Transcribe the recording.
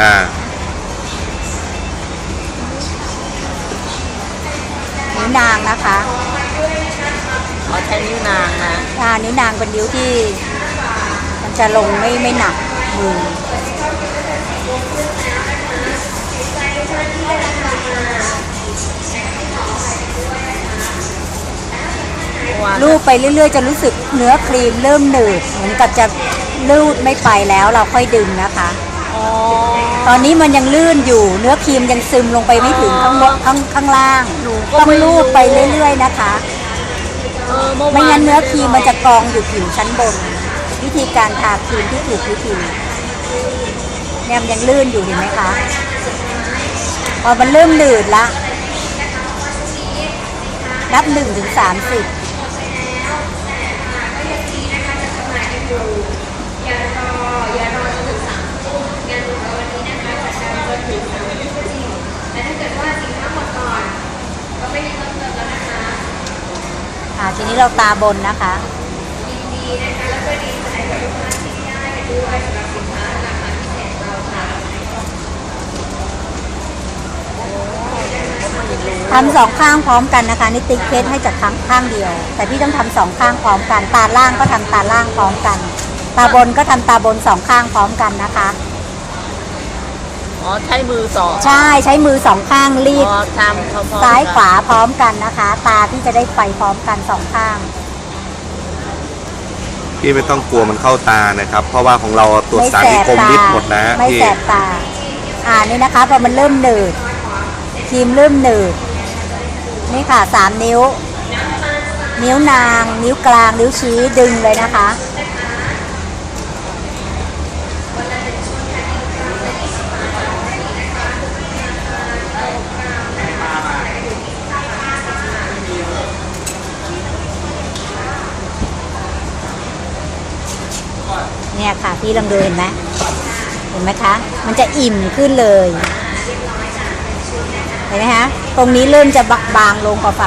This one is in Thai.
อ่า นิ้วนางนะคะอ๋อใช้นิ้วนางนะอ่านิ้วนางเป็นนิ้วที่ มันจะลงไม่ไม่หนักมือวางลูบไปเรื่อย ๆ จะรู้สึกเนื้อครีมเริ่มหนืดเหมือนกับจะลูดไม่ไปแล้วเราค่อยดึงนะคะ อ๋อ ตอนนี้มันยังลื่นอยู่ เนื้อครีมยังซึมลงไปไม่ถึงข้างบนข้างข้างล่างหนูก็ต้องไม่ลูบไปเรื่อย ๆนะคะเออเมื่อวาไม่งั้นเนื้อครีมมันจะกองอยู่ผิวชั้นบน วิธีการทาครีมที่ถูกวิธีเนี่ยมันยังลื่นอยู่เห็นไหมคะพอมันเริ่มหนืดละนับหนึ่งถึงสามสิบ อ่าทีนี้เราตาบนนะคะทำสองข้างพร้อมกันนะคะ นี่ติ๊กเคสให้จากข้างข้างเดียว แต่พี่ต้องทำสองข้างพร้อมกัน ตาล่างก็ทำตาล่างพร้อมกัน ตาบนก็ทำตาบนสองข้างพร้อมกันนะคะ อ๋อใช้มือสอดใช่ใช้มือสองข้างรีดอ๋อทำพร้อมๆซ้ายกันขวาพร้อมกันนะคะ ตาที่จะได้ไปพร้อมกันสองข้าง พี่ไม่ต้องกลัวมันเข้าตานะครับ เพราะว่าของเราตรวจไม่สารแสนิบคมตานิดหมดนะไม่พี่แสบตา อ่านี่นะคะพอมันเริ่มหนืดครีมเริ่มหนืดนี่ค่ะสามนิ้ว นิ้วนาง นิ้วกลาง นิ้วชี้ดึงเลยนะคะ เนี่ยค่ะพี่ลองดูเห็นไหมเห็นไหมคะ มันจะอิ่มขึ้นเลย เห็นไหมคะ ตรงนี้เริ่มจะบางลงกว่าฝั่ง